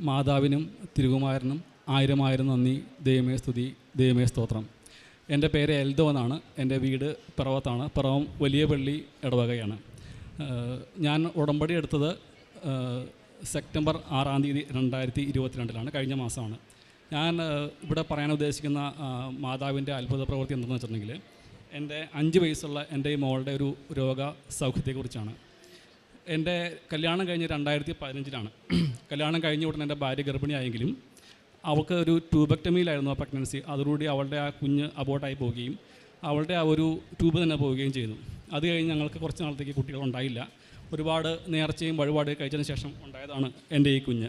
മാതാവിനും തിരുകുമാരനും ആയിരം ആയിരം നന്ദി. ദൈവമേ സ്തുതി ദൈവമേ സ്തോത്രം. എന്റെ പേര് എൽദോ എന്നാണ് എന്റെ വീട് പിറവത്താണ്. പിറവം വലിയ പള്ളി ഇടവകയാണ്. ഞാൻ ഉടമ്പടി എടുത്തത് സെപ്റ്റംബർ ആറാം തീയതി രണ്ടായിരത്തി ഇരുപത്തിരണ്ടിലാണ്. കഴിഞ്ഞ മാസമാണ്. ഞാൻ ഇവിടെ പറയാൻ ഉദ്ദേശിക്കുന്ന മാതാവിന്റെ അത്ഭുത പ്രവൃത്തി എന്താണെന്ന് വെച്ചിട്ടുണ്ടെങ്കിൽ എന്റെ അഞ്ച് വയസ്സുള്ള എന്റെ ഈ മോളുടെ ഒരു രോഗ സൗഖ്യത്തെക്കുറിച്ചാണ് എന്റെ കല്യാണം കഴിഞ്ഞ് രണ്ടായിരത്തി പതിനഞ്ചിലാണ് കല്യാണം കഴിഞ്ഞ ഉടനെ എന്റെ ഭാര്യ ഗർഭിണിയായെങ്കിലും അവൾക്ക് ഒരു ട്യൂബക്ടമിയിലായിരുന്നു ആ പ്രഗ്നൻസി അതോടുകൂടി അവളുടെ ആ കുഞ്ഞ് അബോട്ടായി പോവുകയും അവളുടെ ആ ഒരു ട്യൂബ് തന്നെ പോവുകയും ചെയ്തു. അത് കഴിഞ്ഞ് ഞങ്ങൾക്ക് കുറച്ച് നാളത്തേക്ക് കുട്ടികൾ ഉണ്ടായില്ല. ഒരുപാട് നേർച്ചയും വഴിപാട് കഴിച്ചതിന് ശേഷം ഉണ്ടായതാണ് എന്റെ ഈ കുഞ്ഞ്.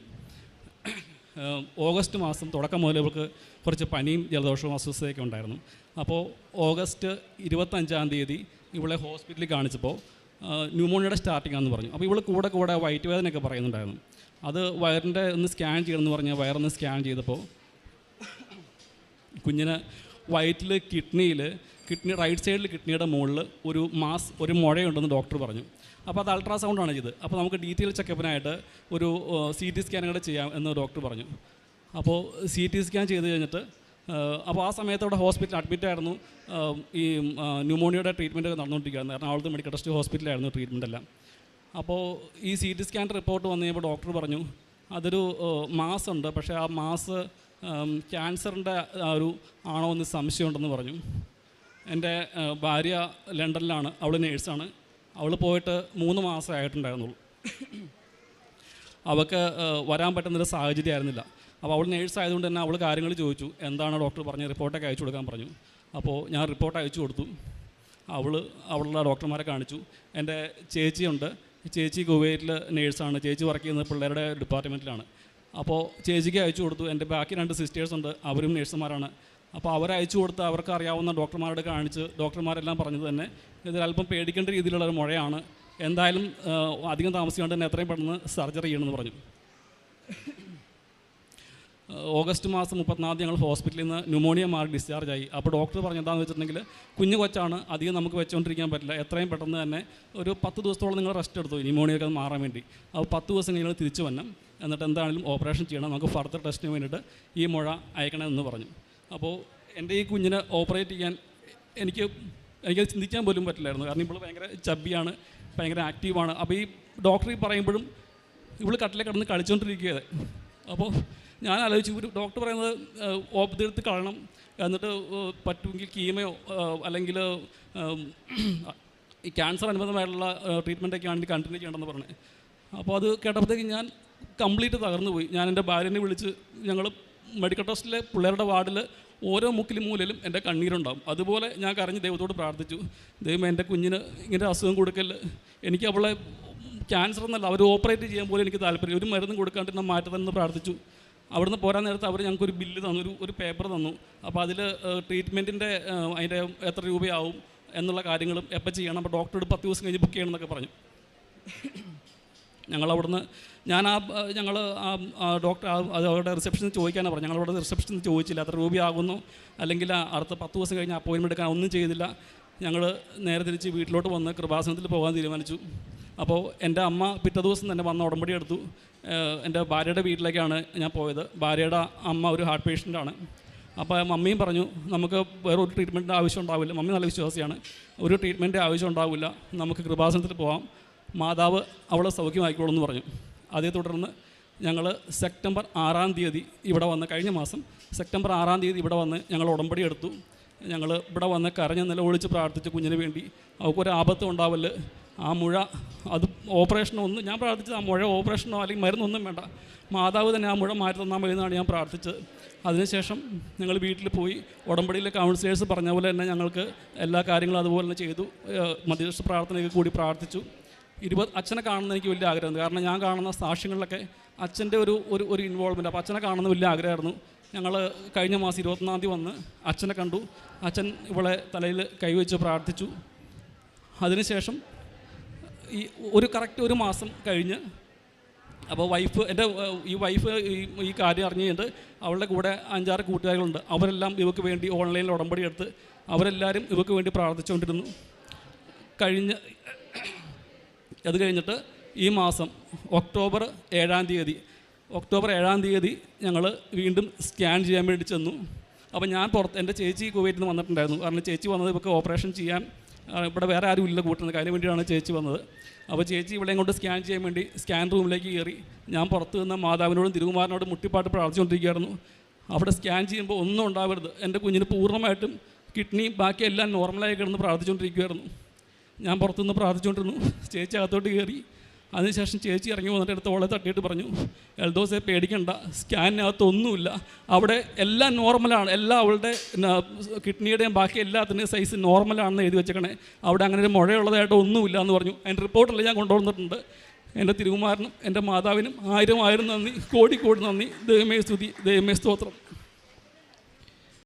ഓഗസ്റ്റ് മാസം തുടക്കം മുതൽ അവൾക്ക് കുറച്ച് പനിയും ജലദോഷവും അസ്വസ്ഥതയൊക്കെ ഉണ്ടായിരുന്നു. അപ്പോൾ ഓഗസ്റ്റ് ഇരുപത്തഞ്ചാം തീയതി ഇവളെ ഹോസ്പിറ്റലിൽ കാണിച്ചപ്പോൾ ന്യൂമോണിയയുടെ സ്റ്റാർട്ടിംഗ് ആണെന്ന് പറഞ്ഞു. അപ്പോൾ ഇവൾ കൂടെ കൂടെ വയറ്റ് വേദനയൊക്കെ പറയുന്നുണ്ടായിരുന്നു. അത് വയറിന്റെ ഒന്ന് സ്കാൻ ചെയ്യണമെന്ന് പറഞ്ഞാൽ വയറൊന്ന് സ്കാൻ ചെയ്തപ്പോൾ കുഞ്ഞിന് വയറ്റിൽ കിഡ്നിയിൽ കിഡ്നി റൈറ്റ് സൈഡിൽ കിഡ്നിയുടെ മുകളിൽ ഒരു മാസ് ഒരു മുഴയുണ്ടെന്ന് ഡോക്ടർ പറഞ്ഞു. അപ്പോൾ അത് അൾട്രാസൗണ്ടാണ് ചെയ്ത് അപ്പോൾ നമുക്ക് ഡീറ്റെയിൽ ചെക്കപ്പിനായിട്ട് ഒരു സി ടി സ്കാനും കൂടെ ചെയ്യാം എന്ന് ഡോക്ടർ പറഞ്ഞു. അപ്പോൾ സി ടി സ്കാൻ ചെയ്ത് കഴിഞ്ഞിട്ട് അപ്പോൾ ആ സമയത്ത് അവിടെ ഹോസ്പിറ്റലിൽ അഡ്മിറ്റ് ആയിരുന്നു. ഈ ന്യൂമോണിയയുടെ ട്രീറ്റ്മെന്റ് നടന്നുകൊണ്ടിരിക്കുകയായിരുന്നു. എറണാകുളത്ത് മെഡിക്കൽ ട്രസ്റ്റ് ഹോസ്പിറ്റലായിരുന്നു ട്രീറ്റ്മെന്റ് എല്ലാം. അപ്പോൾ ഈ സി ടി സ്കാൻ റിപ്പോർട്ട് വന്നു കഴിയുമ്പോൾ ഡോക്ടർ പറഞ്ഞു അതൊരു മാസ് ഉണ്ട്. പക്ഷേ ആ മാസ് ക്യാൻസറിന്റെ ഒരു ആണോ എന്ന് സംശയമുണ്ടെന്ന് പറഞ്ഞു. എന്റെ ഭാര്യ ലണ്ടനിലാണ്. അവൾ നേഴ്സാണ്. അവൾ പോയിട്ട് മൂന്ന് മാസമേ ആയിട്ടുണ്ടായിരുന്നുള്ളൂ. അവൾക്ക് വരാൻ പറ്റുന്നൊരു സാഹചര്യം ആയിരുന്നില്ല. അപ്പോൾ അവൾ നേഴ്സ് ആയതുകൊണ്ട് തന്നെ അവൾ കാര്യങ്ങൾ ചോദിച്ചു. എന്താണ് ഡോക്ടർ പറഞ്ഞ് റിപ്പോർട്ടൊക്കെ അയച്ചു കൊടുക്കാൻ പറഞ്ഞു. അപ്പോൾ ഞാൻ റിപ്പോർട്ട് അയച്ചു കൊടുത്തു. അവൾ അവളുടെ ഡോക്ടർമാരെ കാണിച്ചു. എന്റെ ചേച്ചിയുണ്ട്. ചേച്ചി കുവൈറ്റിൽ നേഴ്സാണ്. ചേച്ചി വർക്ക് ചെയ്യുന്നത് പിള്ളേരുടെ ഡിപ്പാർട്ട്മെന്റിലാണ് അപ്പോൾ ചേച്ചിക്ക് അയച്ചു കൊടുത്തു. എന്റെ ബാക്കി രണ്ട് സിസ്റ്റേഴ്സ് ഉണ്ട്. അവരും നേഴ്സുമാരാണ്. അപ്പോൾ അവരെ അയച്ചു കൊടുത്ത് അവർക്ക് അറിയാവുന്ന ഡോക്ടർമാരോട് കാണിച്ച് ഡോക്ടർമാരെല്ലാം പറഞ്ഞത് തന്നെ ഇതിൽ അല്പം പേടിക്കേണ്ട രീതിയിലുള്ള ഒരു മുഴയാണ്. എന്തായാലും അധികം താമസിക്കാണ്ട് തന്നെ എത്രയും പെട്ടെന്ന് സർജറി ചെയ്യണമെന്ന് പറഞ്ഞു. ഓഗസ്റ്റ് മാസം മുപ്പത്തിനാല് ഞങ്ങൾ ഹോസ്പിറ്റലിൽ നിന്ന് ന്യൂമോണിയ മാറി ഡിസ്ചാർജ് ആയി. അപ്പോൾ ഡോക്ടർ പറഞ്ഞെന്താണെന്ന് വെച്ചിട്ടുണ്ടെങ്കിൽ കുഞ്ഞു കൊച്ചാണ് അധികം നമുക്ക് വെച്ചുകൊണ്ടിരിക്കാൻ പറ്റില്ല. എത്രയും പെട്ടെന്ന് തന്നെ ഒരു പത്ത് ദിവസത്തോളം നിങ്ങൾ റെസ്റ്റ് എടുത്തു. ന്യൂമോണിയൊക്കെ അത് മാറാൻ വേണ്ടി. അപ്പോൾ പത്ത് ദിവസം നിങ്ങൾ തിരിച്ചു വന്നു എന്നിട്ട് എന്താണെങ്കിലും ഓപ്പറേഷൻ ചെയ്യണം. നമുക്ക് ഫർദർ ടെസ്റ്റിന് വേണ്ടിയിട്ട് ഈ മുഴ അയക്കണമെന്ന് പറഞ്ഞു. അപ്പോൾ എന്റെ ഈ കുഞ്ഞിനെ ഓപ്പറേറ്റ് ചെയ്യാൻ എനിക്ക് എനിക്കത് ചിന്തിക്കാൻ പോലും പറ്റില്ലായിരുന്നു. കാരണം ഇപ്പോൾ ഭയങ്കര ചബ്ബിയാണ് ഭയങ്കര ആക്റ്റീവാണ് അപ്പോൾ ഈ ഡോക്ടർ പറയുമ്പോഴും ഇവൾ കട്ടിലെ കിടന്ന് കളിച്ചുകൊണ്ടിരിക്കുകയത് അപ്പോൾ ഞാൻ ആലോചിച്ചു ഒരു ഡോക്ടർ പറയുന്നത് ഓപ്പതെടുത്ത് കാണണം എന്നിട്ട് പറ്റുമെങ്കിൽ കീമയോ അല്ലെങ്കിൽ ഈ ക്യാൻസർ അനുബന്ധമായിട്ടുള്ള ട്രീറ്റ്മെന്റൊക്കെ ആണെങ്കിൽ കണ്ടിന്യൂ ചെയ്യണമെന്ന് പറഞ്ഞു അപ്പോൾ അത് കേട്ടപ്പോഴത്തേക്ക് ഞാൻ കംപ്ലീറ്റ് തകർന്നു പോയി. ഞാൻ എന്റെ ഭാര്യനെ വിളിച്ച് ഞങ്ങൾ മെഡിക്കൽ ട്രസ്റ്റിലെ പിള്ളേരുടെ വാർഡിൽ ഓരോ മുക്കിലും മൂലയിലും എന്റെ കണ്ണീരുണ്ടാവും. അതുപോലെ ഞാൻ കരഞ്ഞ് ദൈവത്തോട് പ്രാർത്ഥിച്ചു. ദൈവം എന്റെ കുഞ്ഞിന് ഇങ്ങനെ അസുഖം കൊടുക്കൽ എനിക്ക് അവളെ ക്യാൻസർ എന്നല്ല അവർ ഓപ്പറേറ്റ് ചെയ്യാൻ പോലും എനിക്ക് താല്പര്യം ഒരു മരുന്നും കൊടുക്കാണ്ട് എന്നെ മാറ്റണമെന്ന് പ്രാർത്ഥിച്ചു. അവിടുന്ന് പോരാൻ നേരത്ത് അവർ ഞങ്ങൾക്കൊരു ബില്ല് തന്നു ഒരു ഒരു പേപ്പർ തന്നു. അപ്പോൾ അതിൽ ട്രീറ്റ്മെന്റിന്റെ അതിന്റെ എത്ര രൂപയാവും എന്നുള്ള കാര്യങ്ങളും എപ്പോൾ ചെയ്യണം? അപ്പോൾ ഡോക്ടറോട് പത്ത് ദിവസം കഴിഞ്ഞ് ബുക്ക് ചെയ്യണം എന്നൊക്കെ പറഞ്ഞു. ഞങ്ങൾ അവിടുന്ന് ഞാൻ ആ ഞങ്ങൾ ആ ഡോക്ടർ അവരുടെ റിസപ്ഷനിൽ ചോദിക്കാനാണ് പറഞ്ഞു ഞങ്ങൾ അവിടെ റിസപ്ഷനിൽ ചോദിച്ചില്ല. എത്ര രൂപയാകുന്നു? അല്ലെങ്കിൽ അടുത്ത പത്ത് ദിവസം കഴിഞ്ഞ് അപ്പോയിൻമെന്റ് എടുക്കാൻ ഒന്നും ചെയ്തില്ല. ഞങ്ങൾ നേരെ തിരിച്ച് വീട്ടിലോട്ട് വന്ന് കൃപാസനത്തിൽ പോകാൻ തീരുമാനിച്ചു. അപ്പോൾ എന്റെ അമ്മ പിറ്റേ ദിവസം തന്നെ വന്ന ഉടമ്പടി എടുത്തു. എന്റെ ഭാര്യയുടെ വീട്ടിലേക്കാണ് ഞാൻ പോയത്. ഭാര്യയുടെ അമ്മ ഒരു ഹാർട്ട് പേഷ്യന്റാണ് അപ്പോൾ മമ്മിയും പറഞ്ഞു നമുക്ക് വേറെ ഒരു ട്രീറ്റ്മെന്റിന്റെ ആവശ്യം ഉണ്ടാവില്ല. മമ്മി നല്ല വിശ്വാസിയാണ്. ഒരു ട്രീറ്റ്മെന്റ് ആവശ്യം ഉണ്ടാവില്ല. നമുക്ക് കൃപാസനത്തിൽ പോവാം. മാതാവ് അവളെ സൗഖ്യമാക്കിക്കോളൂ എന്ന് പറഞ്ഞു. അതേ തുടർന്ന് ഞങ്ങൾ സെപ്റ്റംബർ ആറാം തീയതി ഇവിടെ വന്ന് കഴിഞ്ഞ മാസം സെപ്റ്റംബർ ആറാം തീയതി ഇവിടെ വന്ന് ഞങ്ങൾ ഉടമ്പടി എടുത്തു. ഞങ്ങൾ ഇവിടെ വന്ന് കരഞ്ഞ് നിലവിളിച്ച് പ്രാർത്ഥിച്ച് കുഞ്ഞിന് വേണ്ടി അവൾക്കൊരു ആപത്തും ഉണ്ടാവൽ ആ മുഴ അത് ഓപ്പറേഷനോ ഒന്നും ഞാൻ പ്രാർത്ഥിച്ചത് ആ മുഴ ഓപ്പറേഷനോ അല്ലെങ്കിൽ മരുന്നൊന്നും വേണ്ട. മാതാവ് തന്നെ ആ മുഴ മാറ്റി തന്നാൽ മതി എന്നാണ് ഞാൻ പ്രാർത്ഥിച്ചത്. അതിനുശേഷം ഞങ്ങൾ വീട്ടിൽ പോയി ഉടമ്പടിയിലെ കൗൺസിലേഴ്സ് പറഞ്ഞ പോലെ തന്നെ ഞങ്ങൾക്ക് എല്ലാ കാര്യങ്ങളും അതുപോലെ തന്നെ ചെയ്തു. മധ്യസ്ഥ പ്രാർത്ഥനയൊക്കെ കൂടി പ്രാർത്ഥിച്ചു. ഇരുപത് അച്ഛനെ കാണുന്ന എനിക്ക് വലിയ ആഗ്രഹമുണ്ട് കാരണം ഞാൻ കാണുന്ന സാക്ഷ്യങ്ങളിലൊക്കെ അച്ഛന്റെ ഒരു ഒരു ഒരു ഇൻവോൾവ്മെന്റ് അപ്പോൾ അച്ഛനെ കാണുന്ന വലിയ ആഗ്രഹമായിരുന്നു. ഞങ്ങൾ കഴിഞ്ഞ മാസം ഇരുപത്തൊന്നാം തീയതി വന്ന് അച്ഛനെ കണ്ടു. അച്ഛൻ ഇവളെ തലയിൽ കൈവച്ച് പ്രാർത്ഥിച്ചു. അതിനുശേഷം ഈ ഒരു കറക്റ്റ് ഒരു മാസം കഴിഞ്ഞ് അപ്പോൾ വൈഫ് എന്റെ ഈ വൈഫ് ഈ കാര്യം അറിഞ്ഞു അവളുടെ കൂടെ അഞ്ചാറ് കൂട്ടുകാരികളുണ്ട്. അവരെല്ലാം ഇവക്ക് വേണ്ടി ഓൺലൈനിൽ ഉടമ്പടി എടുത്ത് അവരെല്ലാവരും ഇവക്ക് വേണ്ടി പ്രാർത്ഥിച്ചുകൊണ്ടിരുന്നു. കഴിഞ്ഞ് അത് കഴിഞ്ഞിട്ട് ഈ മാസം ഒക്ടോബർ ഏഴാം തീയതി ഒക്ടോബർ ഏഴാം തീയതി ഞങ്ങൾ വീണ്ടും സ്കാൻ ചെയ്യാൻ വേണ്ടി ചെന്നു. അപ്പോൾ ഞാൻ പുറത്ത് എന്റെ ചേച്ചി കുവൈറ്റിൽ നിന്ന് വന്നിട്ടുണ്ടായിരുന്നു. കാരണം ചേച്ചി വന്നത് ഇവർക്ക് ഓപ്പറേഷൻ ചെയ്യാൻ ഇവിടെ വേറെ ആരും ഇല്ല കൂട്ടുന്നത്. അതിന് വേണ്ടിയാണ് ചേച്ചി വന്നത്. അപ്പോൾ ചേച്ചി ഇവിടെ കൊണ്ട് സ്കാൻ ചെയ്യാൻ വേണ്ടി സ്കാൻ റൂമിലേക്ക് കയറി. ഞാൻ പുറത്ത് നിന്ന് മാതാവിനോടും തിരുകുമാരനോടും മുട്ടിപ്പാട്ട് പ്രാർത്ഥിച്ചുകൊണ്ടിരിക്കുകയായിരുന്നു. അവിടെ സ്കാൻ ചെയ്യുമ്പോൾ ഒന്നും ഉണ്ടാവരുത്. എന്റെ കുഞ്ഞിന് പൂർണമായിട്ടും കിഡ്നി ബാക്കി എല്ലാം നോർമലായി കിടന്ന് പ്രാർത്ഥിച്ചുകൊണ്ടിരിക്കുകയായിരുന്നു. ഞാൻ പുറത്തുനിന്ന് പ്രാർത്ഥിച്ചുകൊണ്ടിരുന്നു. ചേച്ചി അകത്തോട്ട് കയറി അതിനുശേഷം ചേച്ചി ഇറങ്ങി വന്നിട്ട് അടുത്ത് ഓളെ തട്ടിയിട്ട് പറഞ്ഞു എൽദോസെ പേടിക്കണ്ട സ്കാനിനകത്ത് ഒന്നുമില്ല അവിടെ എല്ലാം നോർമലാണ് എല്ലാം അവളുടെ കിഡ്നിയുടെയും ബാക്കി എല്ലാത്തിന്റെയും സൈസ് നോർമലാണെന്ന് എഴുതി വെച്ചേക്കണേ. അവിടെ അങ്ങനെ ഒരു മുഴയുള്ളതായിട്ട് ഒന്നുമില്ല എന്ന് പറഞ്ഞു. അതിന്റെ റിപ്പോർട്ടെല്ലാം ഞാൻ കൊണ്ടുവന്നിട്ടുണ്ട്. എന്റെ തിരുകുമാരനും എന്റെ മാതാവിനും ആയിരം ആയിരം നന്ദി കോടി കോടി നന്ദി. ദൈവമേ സ്തുതി ദൈവമേ സ്തോത്രം.